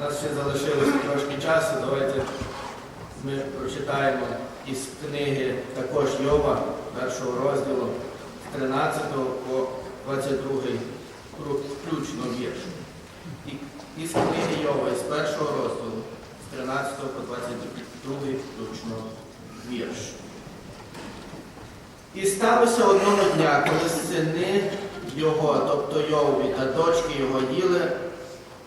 У нас ще залишилося трошки часу. Давайте ми прочитаємо із книги також Йова, першого розділу, з 13 по 22 включно вірш. Із книги Йова, із першого розділу, з 13 по 22 включно вірш. І сталося одного дня, коли сини його, тобто Йовові та дочки його їли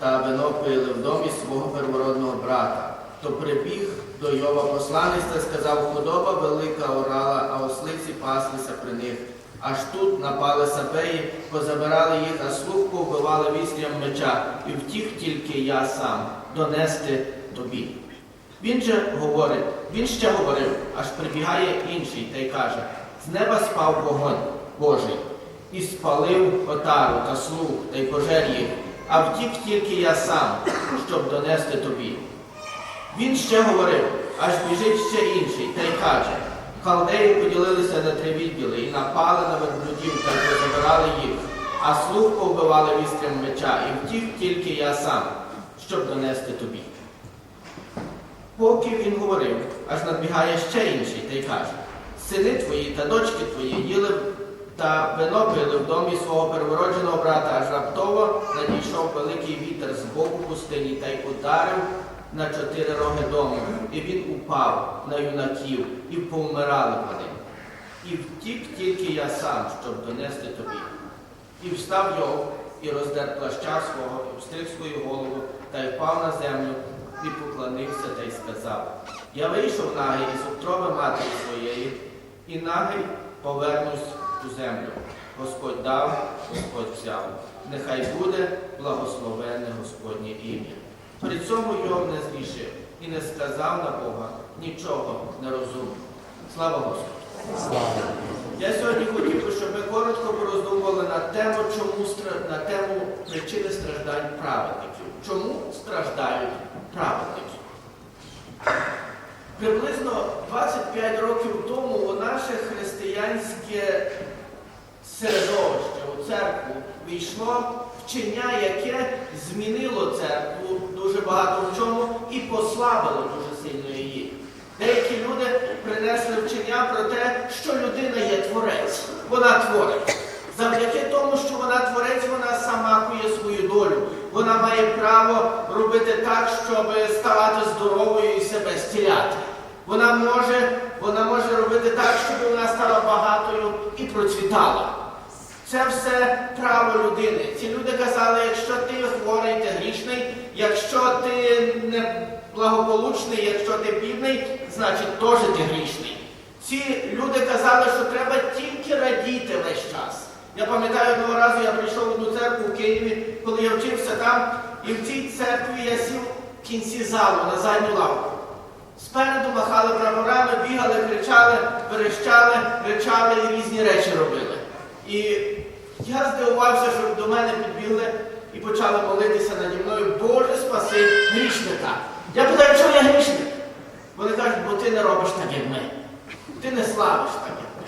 та вино пили в домі свого первородного брата. То прибіг до Йова посланець та сказав, худоба велика орала, а ослиці паслися при них. Аж тут напали сабеї, позабирали їх, а слух повбивали вістрям меча, і втік тільки я сам донести тобі. Він же говорить, він ще говорив, аж прибігає інший та й каже: з неба спав вогонь Божий, і спалив отару та слуг та й пожер їх, а втік тільки я сам, щоб донести тобі. Він ще говорив, аж біжить ще інший, та й каже: халдеї поділилися на три відділи і напали на верблюдів та позабирали їх, а слуг повбивали вістрям меча, і втік тільки я сам, щоб донести тобі. Поки він говорив, аж надбігає ще інший та й каже: Сини твої та дочки твої їли та вино пили в домі свого первородженого брата, аж раптово надійшов великий вітер з боку пустині та й ударив на чотири роги дому, і він упав на юнаків, і повмирали вони. І втік тільки я сам, щоб донести тобі. І встав його, і роздер плаща свого, і встриг свою голову, та й впав на землю, і поклонився та й сказав: Я вийшов нагий із утроби матері своєї, і нагий повернусь у землю. Господь дав, Господь взяв. Нехай буде благословенне Господнє ім'я. При цьому Йов не зрішив і не сказав на Бога нічого нерозумного. Слава Господу! Я сьогодні хотів би, щоб ми коротко пороздумували на тему, чому на тему причини страждань праведників. Чому страждають праведники? Приблизно 25 років тому у наше християнське середовище у церкву війшло вчення, яке змінило церкву дуже багато в чому і послабило дуже сильно її. Деякі люди принесли вчення про те, що людина є творець. Вона творить. Завдяки тому, що вона творець, вона сама кує свою долю. Вона має право робити так, щоб ставати здоровою і себе зціляти. Вона може, вона може робити так, щоб вона стала багатою і процвітала. Це все право людини. Ці люди казали, якщо ти хворий, ти грішний, якщо ти не благополучний, якщо ти бідний, значить теж ти грішний. Ці люди казали, що треба тільки радіти весь час. Я пам'ятаю, одного разу я прийшов в одну церкву в Києві, коли я вчився там, і в цій церкві я сів в кінці залу на задню лавку. Спереду махали прапорами, бігали, кричали, верещали, кричали і різні речі робили. І я здивувався, що до мене підбігли і почали молитися наді мною, Боже, спаси грішника. Я питаю, чому я грішник? Вони кажуть, бо ти не робиш так, як ми. Ти не славиш так, як ми.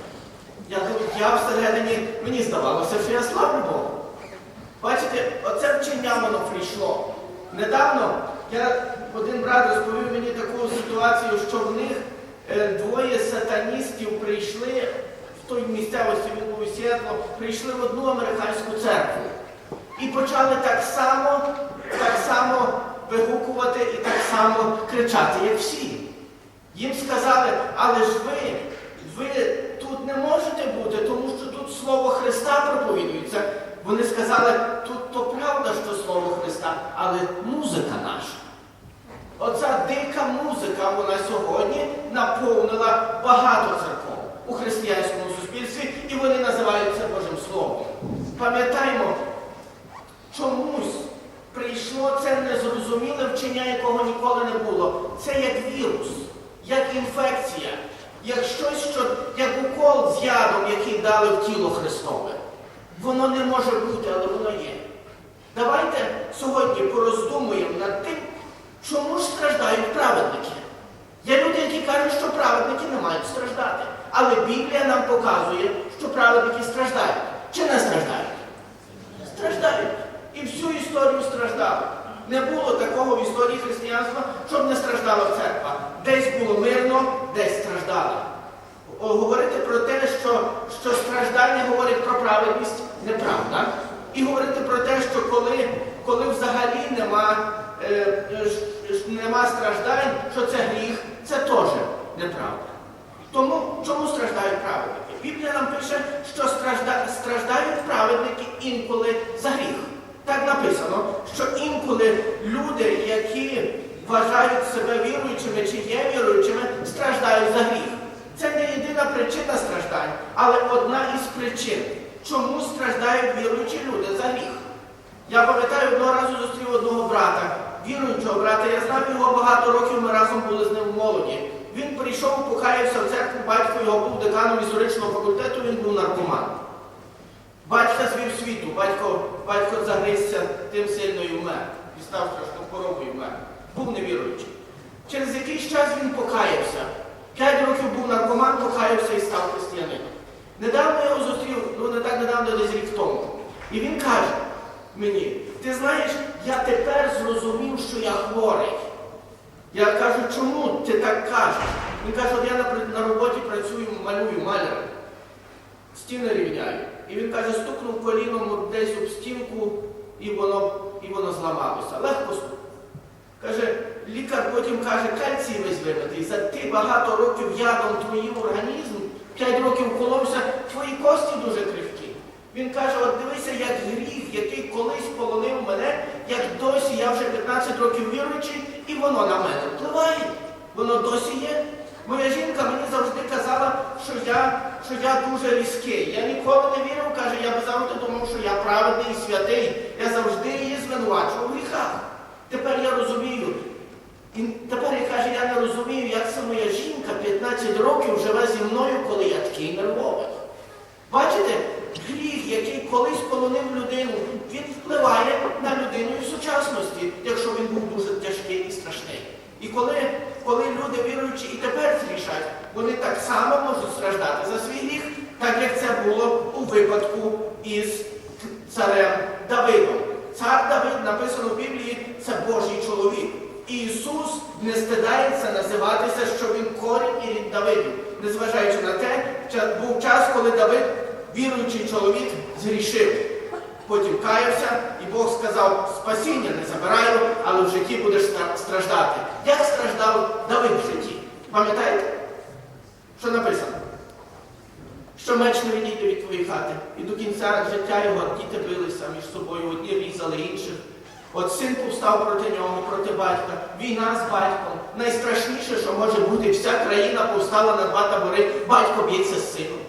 Я думаю, я всередині, мені здавалося, що я славлю Богу. Бачите, оце вчення воно прийшло. Недавно я, один брат розповів мені таку ситуацію, що в них е, двоє сатаністів прийшли в той місцевості, він був прийшли в одну американську церкву. І почали так само, так само вигукувати і так само кричати, як всі. Їм сказали, але ж ви, ви тут не можете бути, тому що тут Слово Христа проповідується. Вони сказали, тут то правда, що Слово Христа, але музика наша. Дика музика, вона сьогодні наповнила багато церков у християнському суспільстві, і вони називають це Божим Словом. Пам'ятаймо, чомусь прийшло це незрозуміле вчення, якого ніколи не було. Це як вірус, як інфекція, як щось, що як укол з ядом, який дали в тіло Христове. Воно не може бути, але воно є. Давайте сьогодні пороздумуємо над тим, чому ж страждають праведники. Є люди, які кажуть, що праведники не мають страждати. Але Біблія нам показує, що праведники страждають. Чи не страждають? Страждають. І всю історію страждали. Не було такого в історії. християнства, щоб не страждала церква. Десь було мирно, десь страждала. Говорити про те, що, що страждання говорить про праведність, неправда. І говорити про те, що коли, коли взагалі нема, нема страждань, що це гріх, це теж неправда. Тому чому страждають праведники? Біблія нам пише, що стражда... страждають праведники інколи за гріх. Так написано, що інколи люди, які вважають себе віруючими чи є віруючими, страждають за гріх. Це не єдина причина страждань, але одна із причин, чому страждають віруючі люди за гріх. Я пам'ятаю, одного разу зустрів одного брата, віруючого брата, я знав його багато років, ми разом були з ним в молоді. Він прийшов, покаявся в церкву, батько його був деканом історичного факультету, він був наркоман. Батька звів світу, батько, батько загризся тим сильно і вмер. І став страшну хворобу і вмер. Був невіруючий. Через якийсь час він покаявся. П'ять років був наркоман, покаявся і став християнином. Недавно його зустрів, ну не так недавно, десь рік тому. І він каже мені, ти знаєш, я тепер зрозумів, що я хворий. Я кажу, чому ти так кажеш? Він каже, от я на, на роботі працюю, малюю маляром. Стіни рівняю. І він каже, стукнув коліном десь об стінку, і воно, і воно зламалося. Легко стукнув. Каже, лікар потім каже, кальцій вибитий, за ти багато років ядом твоїм організм, п'ять років коловся, твої кості дуже крихкі. Він каже, от дивися, як гріх, який колись полонив мене, як досі я вже 15 років віруючий, і воно на мене впливає. Воно досі є. Моя жінка мені завжди казала, що я, що я дуже різкий. Я ніколи не вірив, каже, я би завжди думав, що я праведний і святий. Я завжди її звинувачував в гріхах. Тепер я розумію. І тепер я каже, я не розумію, як це моя жінка 15 років живе зі мною, коли я такий нервовий. Бачите, гріх, який колись полонив людину, він впливає на людину і в сучасності, якщо він був дуже тяжкий і страшний. І коли, коли люди віруючі і тепер грішать, вони так само можуть страждати за свій гріх, так як це було у випадку із царем Давидом. Цар Давид написано в Біблії, це Божий чоловік. І Ісус не стидається називатися, що Він корінь і рід Давиду, незважаючи на те, був час, коли Давид, віруючий чоловік, згрішив. Потім каявся, і Бог сказав, спасіння не забираю, але в житті будеш страждати. Як страждав Давид в житті? Пам'ятаєте? Що написано? Що меч не відійде від твоєї хати. І до кінця життя його діти билися між собою, одні різали інших. От син повстав проти нього, проти батька, війна з батьком. Найстрашніше, що може бути, вся країна повстала на два табори, батько б'ється з сином.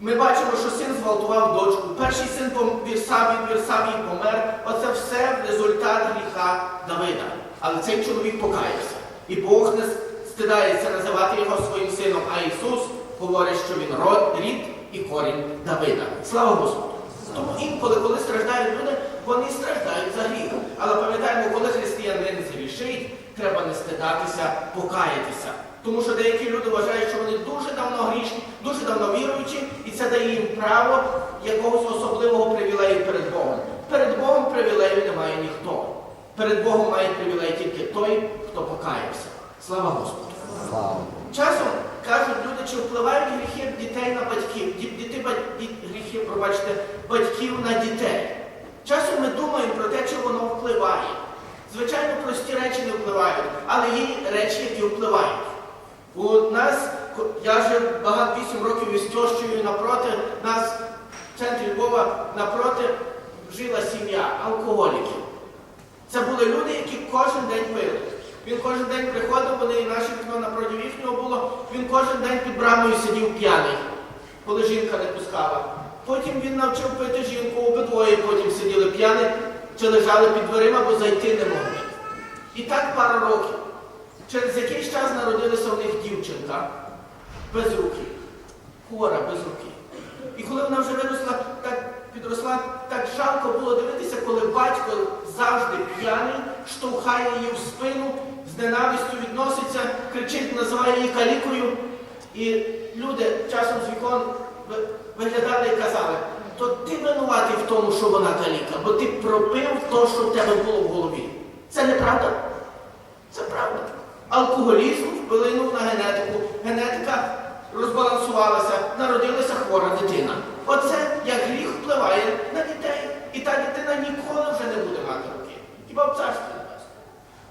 Ми бачимо, що син зґвалтував дочку. Перший син Вірсавій, Вірсавій помер. Оце все результат гріха Давида. Але цей чоловік покаявся. І Бог не стидається називати його своїм сином, а Ісус говорить, що він род, рід і корінь Давида. Слава Господу! Тому інколи, коли страждають люди, вони страждають за гріх. Але пам'ятаємо, коли християнин згрішить, треба не стидатися, покаятися. Тому що деякі люди вважають, що вони дуже давно грішні, дуже давно віруючі, і це дає їм право якогось особливого привілею перед Богом. Перед Богом привілею не має ніхто. Перед Богом має привілей тільки той, хто покаявся. Слава Господу! Слава. Часом кажуть люди, чи впливають гріхи дітей на батьків, діти, гріхи, пробачте, батьків на дітей. Часом ми думаємо про те, чи воно впливає. Звичайно, прості речі не впливають, але є речі, які впливають. У нас, я вже багато вісім років із тьощою напроти нас в центрі Львова напроти жила сім'я алкоголіків. Це були люди, які кожен день пили. Він кожен день приходив, вони і наше вікно напроти їхнього було, він кожен день під брамою сидів п'яний, коли жінка не пускала. Потім він навчив пити жінку, обидвоє потім сиділи п'яні, чи лежали під дверима, бо зайти не могли. І так пару років. Через якийсь час народилася у них дівчинка без руки, хвора без руки. І коли вона вже виросла, так підросла, так жалко було дивитися, коли батько завжди п'яний, штовхає її в спину, з ненавистю відноситься, кричить, називає її калікою. І люди часом з вікон виглядали і казали, то ти винуватий в тому, що вона каліка, бо ти пропив то, що в тебе було в голові. Це неправда? Це правда. Алкоголізм вплинув на генетику. Генетика розбалансувалася, народилася хвора дитина. Оце як гріх впливає на дітей. І та дитина ніколи вже не буде мати руки. Хіба в царстві.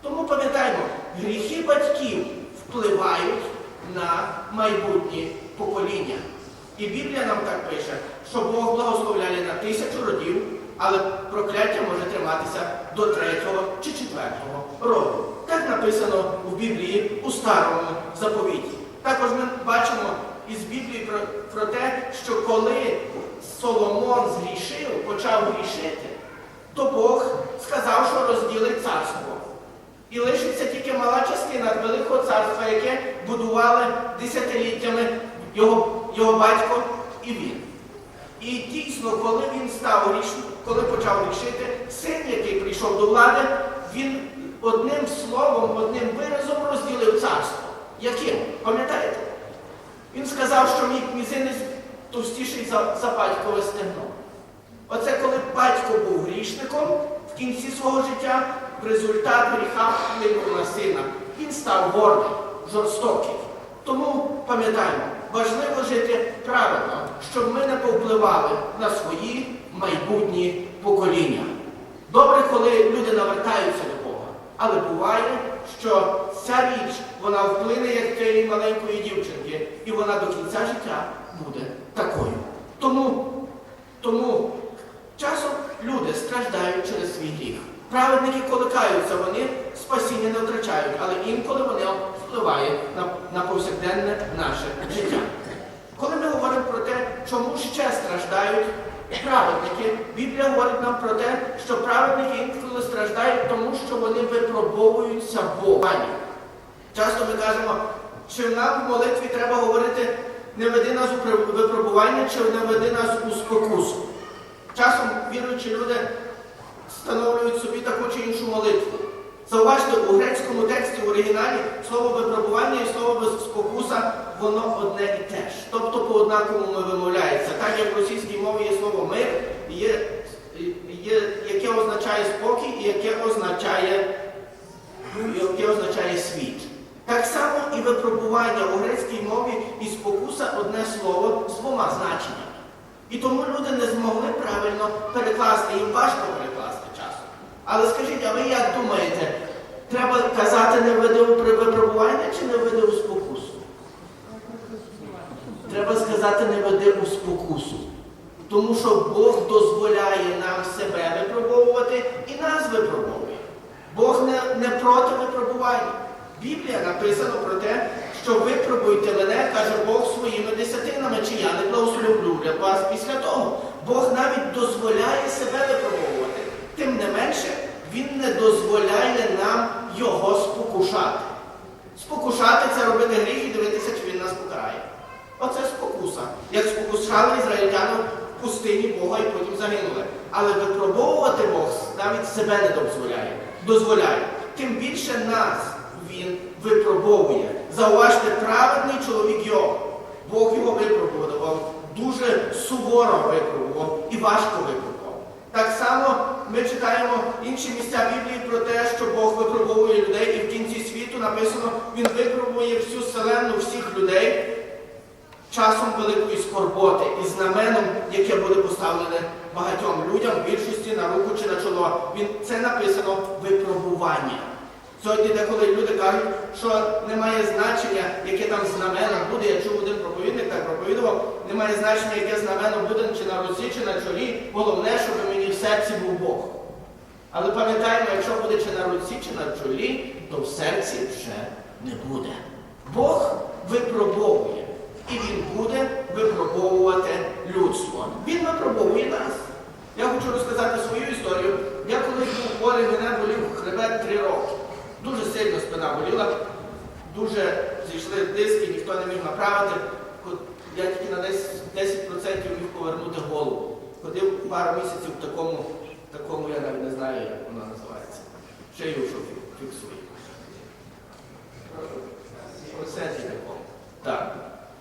Тому пам'ятаємо, гріхи батьків впливають на майбутнє покоління. І Біблія нам так пише, що Бог благословляє на тисячу родів, але прокляття може триматися до третього чи четвертого роду. Так написано в Біблії у старому заповіті. Також ми бачимо із Біблії про, про те, що коли Соломон згрішив, почав грішити, то Бог сказав, що розділить царство. І лишиться тільки мала частина Великого царства, яке будували десятиліттями його, його батько і він. І дійсно, коли він став коли почав грішити, син, який прийшов до влади, він одним словом, одним виразом розділив царство. Яким? Пам'ятаєте? Він сказав, що мій мізинець товстіший за, за батькове стегно. Оце коли батько був грішником в кінці свого життя, в результат гріха вплинув на сина. Він став гордий, жорстокий. Тому пам'ятаємо, важливо жити правильно, щоб ми не повпливали на свої майбутні покоління. Добре, коли люди навертаються до але буває, що ця річ вона вплине як тієї маленької дівчинки, і вона до кінця життя буде такою. Тому, тому часом люди страждають через свій гріх. Праведники, коли каються, вони спасіння не втрачають, але інколи вони впливає на, на повсякденне наше життя. Коли ми говоримо про те, чому ще страждають праведники, Біблія говорить нам про те, що праведники інколи страждають, тому що вони випробовуються Богом. Часто ми кажемо, що нам в молитві треба говорити не веди нас у випробування, чи не веди нас у спокусу. Часом віруючі люди встановлюють собі таку чи іншу молитву. Зауважте, у грецькому тексті в оригіналі слово випробування і слово спокуса, воно одне і те ж. Тобто по однаковому вимовляється. Так як в російській мові є слово мир, є, є, яке означає спокій і яке означає, яке означає світ. Так само і випробування у грецькій мові і спокуса одне слово з двома значеннями. І тому люди не змогли правильно перекласти, їм важко перекласти часом. Але скажіть, а ви як думаєте, треба казати не веди у випробування чи не веди у спокусу? Треба сказати не веди у спокусу. Тому що Бог дозволяє нам себе випробовувати і нас випробовує. Бог не, не проти випробування. Біблія написано про те, що випробуйте мене, каже Бог своїми десятинами, чи я не благословлю вас після того. Бог навіть дозволяє себе випробовувати. Тим не менше, Він не дозволяє нам його спокушати. Спокушати це робити гріх і дивитися, чи він нас покарає. Оце спокуса. Як спокушали ізраїльтяни в пустині Бога і потім загинули. Але випробовувати Бог навіть себе не дозволяє. дозволяє. Тим більше нас він випробовує. Зауважте, праведний чоловік Йов. Бог його випробував, дуже суворо випробував і важко випробував. Так само ми читаємо інші місця Біблії про те, що Бог випробовує людей, і в кінці світу написано, Він випробує всю вселенну, всіх людей часом великої скорботи і знаменом, яке буде поставлене багатьом людям, більшості на руку чи на чоло. Він це написано випробування. Сьогодні деколи люди кажуть, що немає значення, яке там знамено буде. Я чув один проповідник так проповідував, немає значення, яке знамено буде чи на руці, чи на чолі. Головне, щоб в серці був Бог. Але пам'ятаємо, якщо буде чи на руці, чи на чолі, то в серці вже не буде. Бог випробовує. І Він буде випробовувати людство. Він випробовує нас. Я хочу розказати свою історію. Я колись був хворий, мене болів хребет три роки. Дуже сильно спина боліла, дуже зійшли диски, ніхто не міг направити. Я тільки на 10%, 10% міг повернути голову. Ходив пару місяців в такому, такому, я навіть не знаю, як воно називається. Шию, що фі- фіксує. Процесі такому. Так.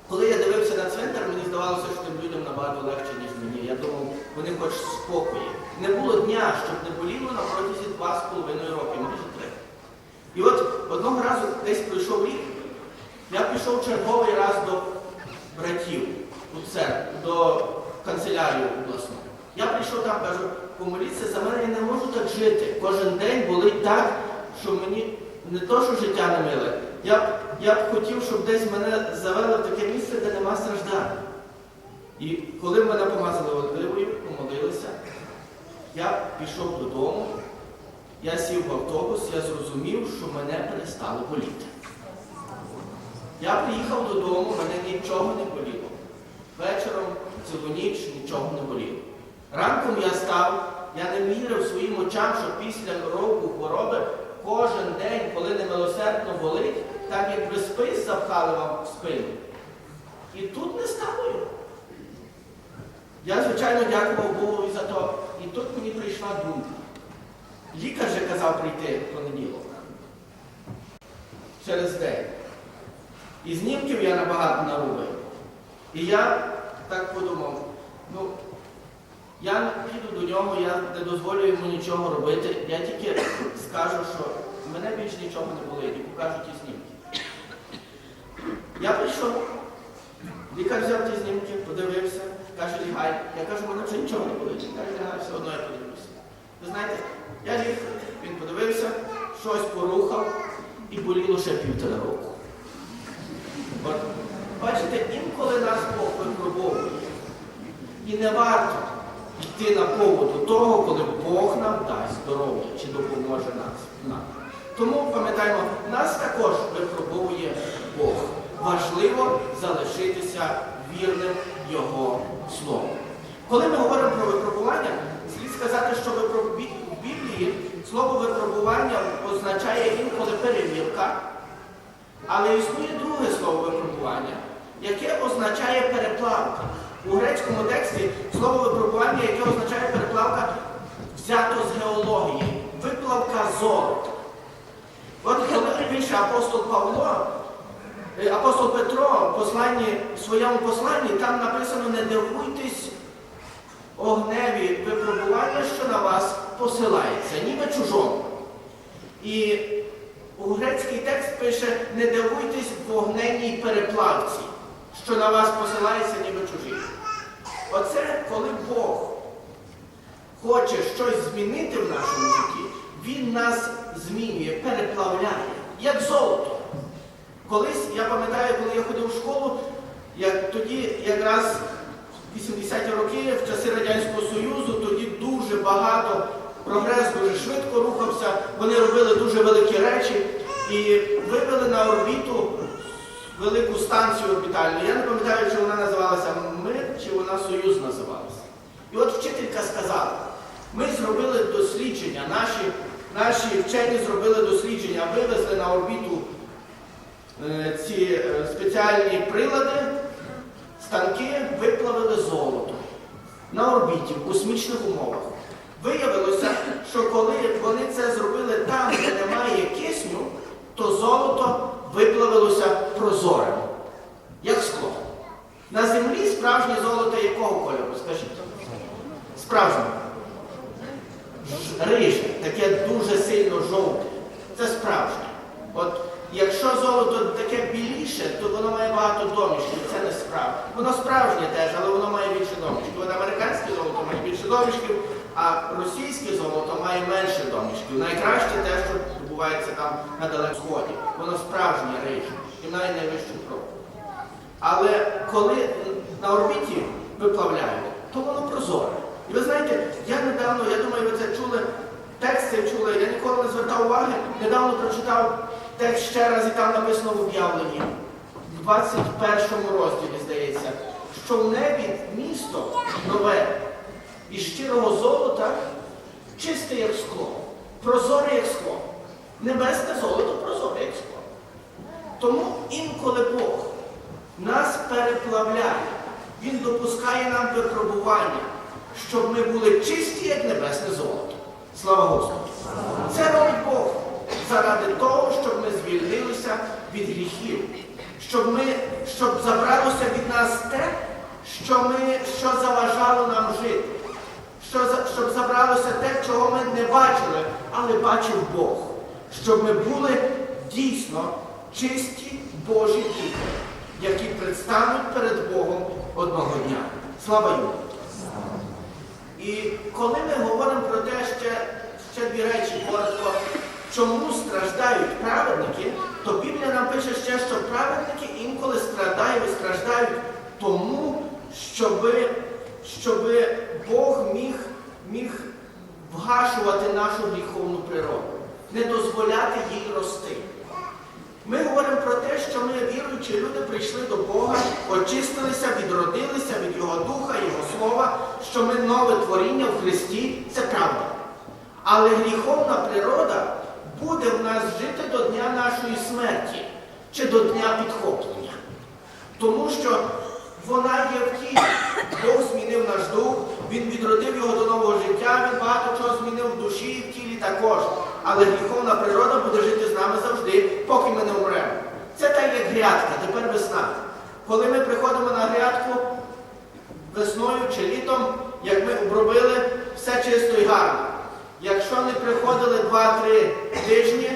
Коли я дивився на цвинтар, мені здавалося, що тим людям набагато легше, ніж мені. Я думав, вони хоч спокої. Не було дня, щоб не боліло на протязі два з половиною роки, майже три. І от одного разу десь пройшов рік, я пішов черговий раз до братів у церкву, до канцелярії обласної. Я прийшов там, кажу, помоліться за мене, я не можу так жити. Кожен день болить так, що мені не то, що життя не миле. Я я б хотів, щоб десь мене завели в таке місце, де нема страждань. І коли мене помазали оливою, помолилися, я пішов додому, я сів в автобус, я зрозумів, що мене перестало боліти. Я приїхав додому, мене нічого не боліло. Вечором, цілу ніч нічого не боліло. Ранком я став, я не вірив своїм очам, що після року хвороби кожен день, коли немилосердно болить, так якби спис запхали вам в спину. І тут не стало його. Я, звичайно, дякував Богу за то. І тут мені прийшла думка. Лікар же казав прийти в понеділок. Через день. І знімків я набагато наробив. І я так подумав, ну, я не піду до нього, я не дозволю йому нічого робити. Я тільки скажу, що мене більше нічого не болить, і покажу ті знімки. Я прийшов, лікар взяв ті знімки, подивився, каже, лягай. Я кажу, мене вже нічого не болить. Каже, лягай, все одно я подивлюся. Ви знаєте, я ліг, він подивився, щось порухав і боліло ще півтора року. От, бачите, інколи нас Бог випробовує. І не варто йти на поводу того, коли Бог нам дасть здоров'я чи допоможе нам. Тому пам'ятаємо, нас також випробовує Бог. Важливо залишитися вірним Його Слову. Коли ми говоримо про випробування, слід сказати, що в Біблії слово випробування означає інколи перевірка, але існує друге слово випробування, яке означає переплавка. У грецькому тексті слово випробування, яке означає переплавка, взято з геології, виплавка золота. От пише апостол Павло, е, апостол Петро в посланні, в своєму посланні, там написано не дивуйтесь огневі випробування, що на вас посилається, ніби чужому. І у грецький текст пише не дивуйтесь вогненній переплавці, що на вас посилається, ніби чужі. Оце коли Бог хоче щось змінити в нашому житті, Він нас змінює, переплавляє, як золото. Колись, я пам'ятаю, коли я ходив в школу, як тоді якраз 80-ті роки, в часи Радянського Союзу, тоді дуже багато, прогрес дуже швидко рухався, вони робили дуже великі речі і вивели на орбіту велику станцію орбітальну. Я не пам'ятаю, чи вона називалася Мир, чи вона Союз називалася. І от вчителька сказала, ми зробили дослідження, наші, наші вчені зробили дослідження, вивезли на орбіту е, ці е, спеціальні прилади, станки виплавили золото на орбіті в космічних умовах. Виявилося, що коли вони це зробили там, де немає кисню, то золото виплавилося прозорим, як скло. На землі справжнє золото якого кольору, скажіть? Справжнє. Риже, таке дуже сильно жовте. Це справжнє. От якщо золото таке біліше, то воно має багато домішків. Це не справжнє. Воно справжнє теж, але воно має більше домішків. Американське золото має більше домішків, а російське золото має менше домішків. Найкраще те, що відбувається там на далекому сході. Воно справжнє риже. І навіть найвищу кров. Але коли на орбіті виплавляють, то воно прозоре. І ви знаєте, я недавно, я думаю, ви це чули, текст цей чули, я ніколи не звертав уваги, недавно прочитав текст ще раз, і там написано в об'явленні, в 21 розділі, здається, що в небі місто нове із щирого золота, чисте як скло, прозоре як скло. Небесне золото прозоре. Тому інколи Бог нас переплавляє. Він допускає нам випробування, щоб ми були чисті, як небесне золото. Слава Господу! Це робить Бог заради того, щоб ми звільнилися від гріхів, щоб, ми, щоб забралося від нас те, що, ми, що заважало нам жити, що, щоб забралося те, чого ми не бачили, але бачив Бог. Щоб ми були дійсно чисті Божі діти, які предстануть перед Богом одного дня. Слава йому! І коли ми говоримо про те, ще, ще дві речі коротко, чому страждають праведники, то Біблія нам пише ще, що праведники інколи страдають і страждають тому, щоби, щоби Бог міг, міг вгашувати нашу гріховну природу, не дозволяти їй рости. Ми говоримо про те, що ми, віруючі люди, прийшли до Бога, очистилися, відродилися від Його Духа, Його Слова, що ми нове творіння в Христі, це правда. Але гріховна природа буде в нас жити до дня нашої смерті чи до дня підхоплення. Тому що вона є в тілі. Бог змінив наш дух, Він відродив його до нового життя, він багато чого змінив в душі і в тілі також. Але гріховна природа буде жити з нами завжди, поки ми не вмремо. Це так, як грядка, тепер весна. Коли ми приходимо на грядку весною чи літом, як ми обробили, все чисто і гарно. Якщо не приходили 2-3 тижні,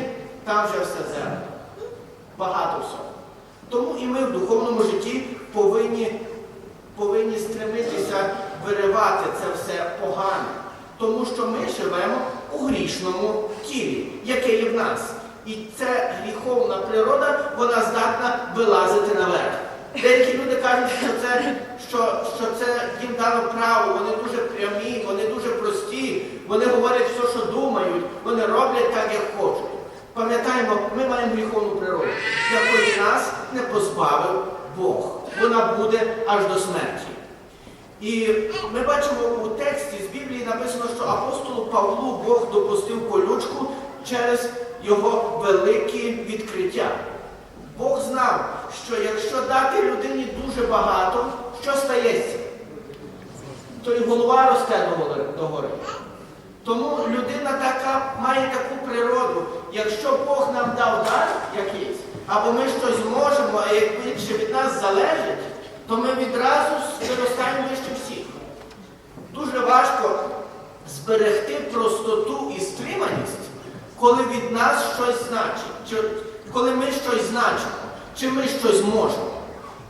там вже все зелено. Багато всього. Тому і ми в духовному житті повинні, повинні стремитися виривати це все погане. Тому що ми живемо у грішному тілі, яке є в нас. І ця гріховна природа, вона здатна вилазити наверх. Деякі люди кажуть, що це, що, що це їм дано право, вони дуже прямі, вони дуже прості, вони говорять все, що думають, вони роблять так, як хочуть. Пам'ятаємо, ми маємо гріховну природу, якої нас не позбавив Бог. Вона буде аж до смерті. І ми бачимо у тексті з Біблії написано, що апостолу Павлу Бог допустив колючку через його великі відкриття. Бог знав, що якщо дати людині дуже багато, що стається? То і голова росте догори. Тому людина така має таку природу. Якщо Бог нам дав дар якийсь, або ми щось можемо, а як більше від нас залежить, то ми відразу виростаємо вище всіх. Дуже важко зберегти простоту і стриманість, коли від нас щось значить, чи коли ми щось значимо, чи ми щось можемо.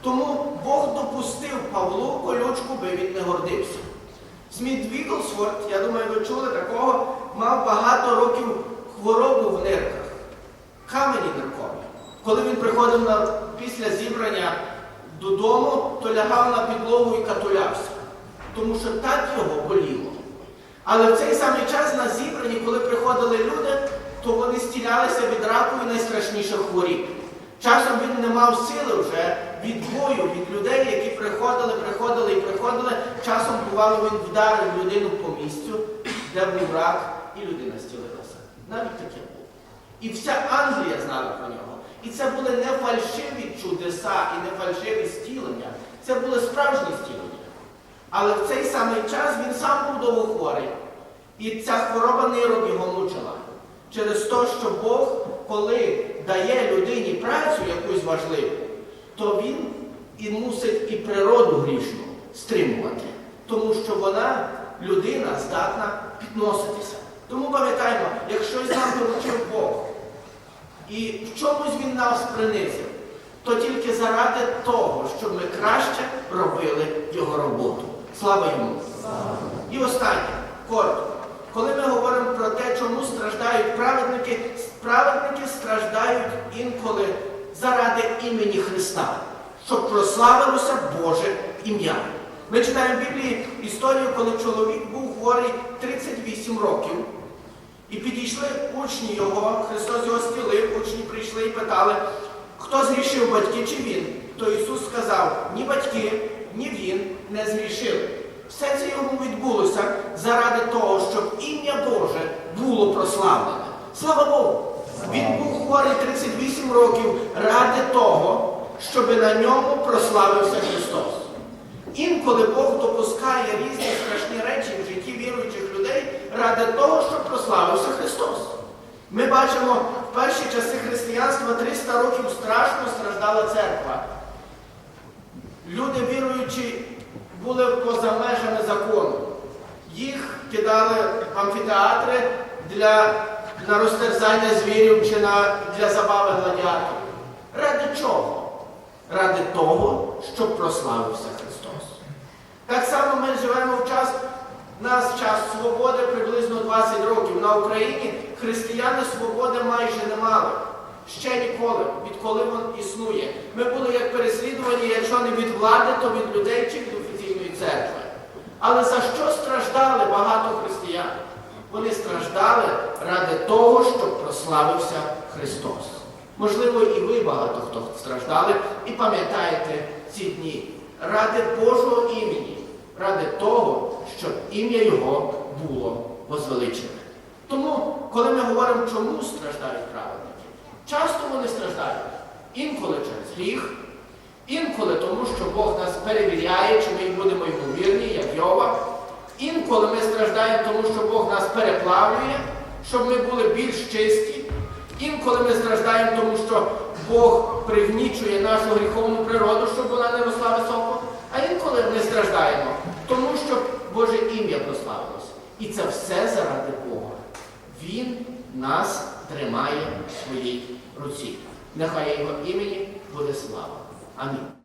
Тому Бог допустив Павлу колючку, би він не гордився. Сміт Віглсворт, я думаю, ви чули такого, мав багато років хворобу в нирках, камені ниркові. Коли він приходив на, після зібрання додому, то лягав на підлогу і катулявся, тому що так його боліло. Але в цей самий час на зібранні, коли приходили люди, то вони стілялися від раку і найстрашніших хворіб. Часом він не мав сили вже від бою, від людей, які приходили, приходили і приходили. Часом бувало, він вдарив людину по місцю, де був рак, і людина стілилася. Навіть таке було. І вся Англія знала про нього. І це були не фальшиві чудеса і не фальшиві стілення. Це були справжні стілення. Але в цей самий час він сам був довго хворий. І ця хвороба нирок його мучила. Через те, що Бог, коли дає людині працю якусь важливу, то він і мусить і природу грішну стримувати. Тому що вона, людина, здатна підноситися. Тому пам'ятаємо, якщо нам доручив Бог, і в чомусь він нас принизив, то тільки заради того, щоб ми краще робили його роботу. Слава йому! І останнє, коротко. Коли ми говоримо про те, чому страждають праведники, праведники страждають інколи заради імені Христа, щоб прославилося Боже ім'я. Ми читаємо в Біблії історію, коли чоловік був хворий 38 років. І підійшли учні його, Христос його стілив, учні прийшли і питали, хто згрішив батьки чи він? То Ісус сказав, ні батьки, ні він не згрішили. Все це йому відбулося заради того, щоб ім'я Боже було прославлене. Слава Богу! Він був хворий 38 років ради того, щоб на ньому прославився Христос. Інколи Бог допускає різні страшні речі в житті ради того, щоб прославився Христос. Ми бачимо, в перші часи християнства 300 років страшно страждала церква. Люди віруючі були поза межами закону. Їх кидали в амфітеатри для, на розтерзання звірів чи на, для забави гладіаторів. Ради чого? Ради того, щоб прославився Христос. Так само ми живемо в час, нас час свободи приблизно 20 років. На Україні християни свободи майже не мали. Ще ніколи, відколи він існує. Ми були як переслідувані, якщо не від влади, то від людей чи від офіційної церкви. Але за що страждали багато християн? Вони страждали ради того, щоб прославився Христос. Можливо, і ви багато хто страждали і пам'ятаєте ці дні. Ради Божого імені, ради того, щоб ім'я Його було возвеличене. Тому, коли ми говоримо, чому страждають праведники, часто вони страждають інколи через гріх, інколи тому, що Бог нас перевіряє, чи ми будемо ймовірні, як Йова. Інколи ми страждаємо, тому що Бог нас переплавлює, щоб ми були більш чисті. Інколи ми страждаємо, тому що Бог пригнічує нашу гріховну природу, щоб вона не росла високо. А інколи ми страждаємо, тому що Боже ім'я прославилось. І це все заради Бога. Він нас тримає в своїй руці. Нехай його імені буде слава. Амінь.